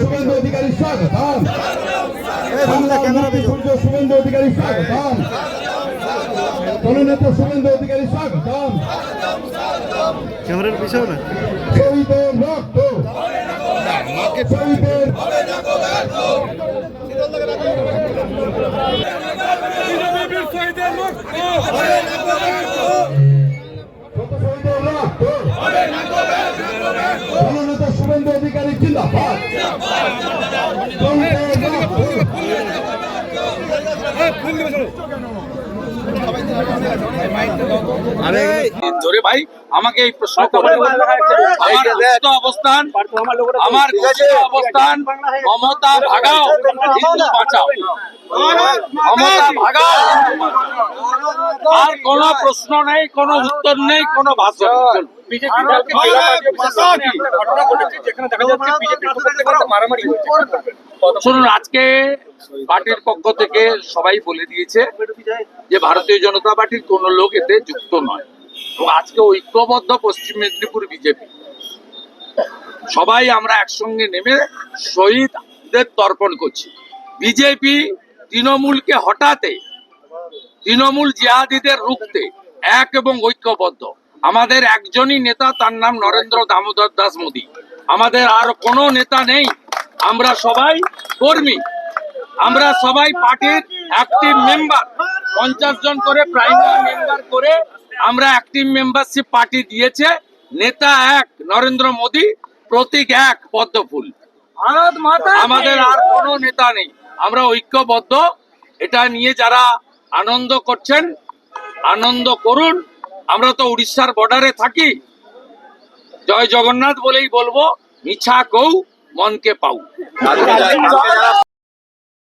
শুভেন্দু অধিকারী স্বাগতম সূর্য শুভেন্দু অধিকারী স্বাগতম ক্যামেরার পিছনে না শহীদের রক্ত শহীদের শত জননেতা শুভেন্দু অধিকারী জিন্দাবাদ। ধরে ভাই আমাকে এই প্রশ্ন করে আমার অবস্থান আমার অবস্থান মমতা ভাগাও বাঁচাও। মমতা ভাগাও। আর কোন প্রশ্ন নেই কোন উত্তর নেই কোন ভাষণ শুনুন আজকে পার্টির পক্ষ থেকে সবাই বলে দিয়েছে যে ভারতীয় জনতা পার্টির কোন লোক এতে যুক্ত নয়। এবং আজকে ঐক্যবদ্ধ পশ্চিম মেদিনীপুর বিজেপি। সবাই আমরা একসঙ্গে নেমে শহীদদের তর্পণ করছি। বিজেপি তৃণমূলকে হটাতে তৃণমূল জিহাদিদের রুখতে এক এবং ঐক্যবদ্ধ। আমাদের একজনই নেতা তার নাম নরেন্দ্র দামোদর দাস মোদী। আমাদের আর কোনো নেতা নেই। আমরা সবাই কর্মী। আমরা সবাই পার্টির অ্যাক্টিভ মেম্বার পঞ্চাশ জন করে প্রাইমারি মেম্বার করে আমরা অ্যাক্টিভ মেম্বারশিপ পার্টি দিয়েছে। নেতা এক নরেন্দ্র মোদী প্রতীক এক পদ্মফুল। আমাদের আর কোনো নেতা নেই। আমরা ঐক্যবদ্ধ। এটা নিয়ে যারা আনন্দ করছেন, আনন্দ করুন। আমরা তো উড়িষ্যার বর্ডারে থাকি। জয় জগন্নাথ বলেই বলব, মিছা কৌ মনকে পাউ